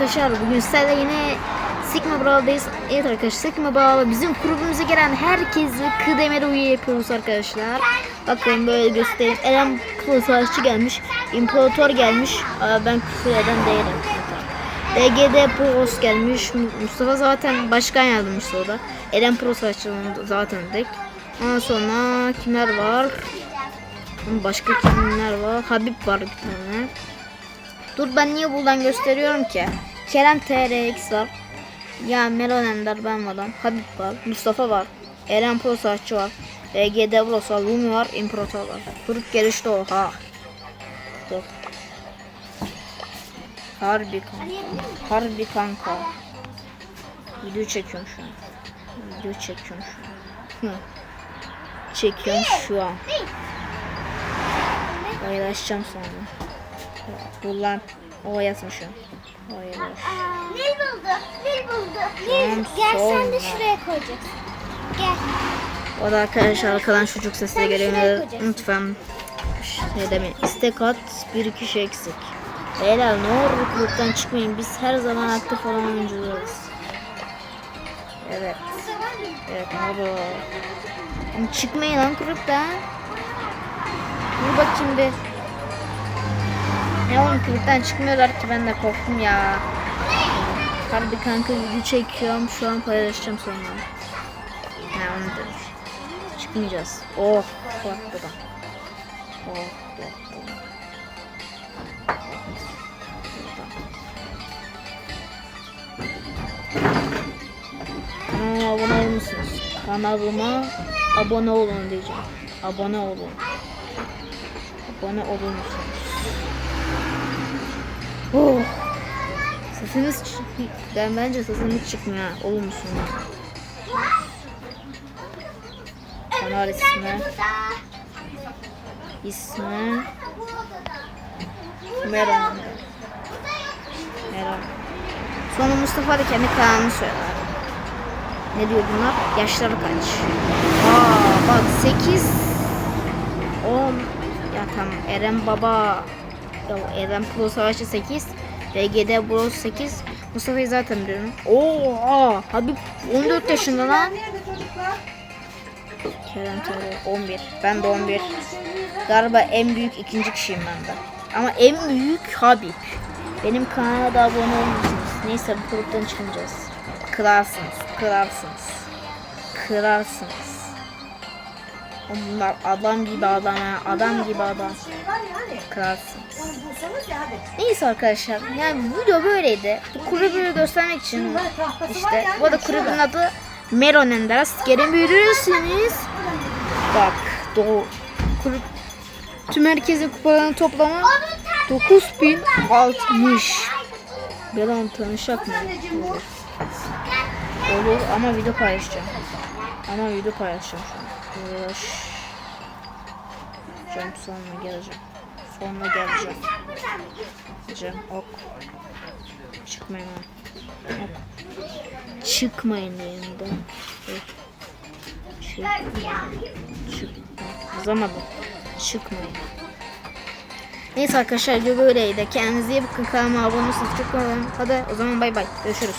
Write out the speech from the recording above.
Arkadaşlar bugün sizlerle yine Sigma Brawl'dayız. Evet arkadaşlar Sigma Brawl'da bizim kulübümüze gelen herkesi kıdemeli üye yapıyoruz arkadaşlar. Bakın böyle göstereyim. Eren Kılı Savaşçı gelmiş. İmparator gelmiş. Aa, ben küfür eden değilim. DGD Pros gelmiş. Mustafa zaten başkan yardımcısı o da. Eren Pro Savaşçı onu zaten tek. Ondan sonra kimler var? Başka kimler var? Habib var bir tane. Dur ben niye buradan gösteriyorum ki? Kerem TRX var. Ya Melon Ender ben varım. Habib var. Mustafa var. Eren Pro Saatçı var. BG Devros var. Lumi var. İmparator var. Grup gelişti oha. Dur. Harbi kanka. Harbi kanka. Video çekiyorum şu an. Video çekiyorum şu an. Çekiyorum şu an. Paylaşacağım sonra. Ulan o yazmışım. Yazmış. Nil buldu. Nil buldu. Nil gel sen de şuraya koyacaksın. Gel. O da arkadaşlar arkadan çocuk sesi de Sen geliyor. Lütfen şey demeyin. İstek at bir kişi eksik. Beyler ne olur gruptan çıkmayın. Biz her zaman aktif olan oyuncularız. Evet. Evet? Oğlum Çıkmayın lan gruptan. Dur bakayım bir. Ne oğlum gruptan çıkmıyorlar ki ben de korktum ya. Harbi kanka video çekiyorum. Şu an paylaşacağım sonra. Ne demiş. Çıkmayacağız. Oh, korktum. Oh, korktum. Kanalıma abone olur musunuz? Kanalıma abone olun diyeceğim. Abone olun. Abone olur musunuz? Oh. Sesiniz çık- ben bence sesiniz çıkmıyor. Olur musunuz? Kanal ismi. İsmi. Meron. Meron. Sonra Mustafa da kendi kanalını söyler. Ne diyor bunlar? Yaşları kaç? Aa bak 8 10 ya tamam Eren Baba Eren Pro Savaşçı 8 BGD Bros 8 Mustafa'yı zaten biliyorum. Oo aa, Habib 14 yaşında lan. Kerem Tore 11. Ben de 11. Galiba en büyük ikinci kişiyim ben de. Ama en büyük Habib. Benim kanala da abone olmuşsunuz. Neyse bu gruptan çıkmayacağız. Kırarsınız, kırarsınız. Kırarsınız. Bunlar adam gibi adam ya. Adam gibi adam. Kırarsınız. Neyse arkadaşlar. Yani video böyleydi. Bu kulübü göstermek için işte. Bu arada kulübün adı Meron Enders. Gelin büyürürsünüz. Bak doğu. Kulüp tüm herkesin kupalarının toplamı 9060. Belan tanışacak mı? Olur ama video paylaşacağım. Ama video paylaşacağım şu an. Paylaş. Cam sonra geleceğim. Sonra geleceğim. Cam ok. Çıkmayın ha. Ok. Çıkmayın. Ok. Çıkmayın. Çıkmayın. Çıkmayın. Neyse arkadaşlar video böyleydi. Kendinize iyi bakın. Kanalıma abone olursanız çok olurum. Hadi o zaman bay bay. Görüşürüz.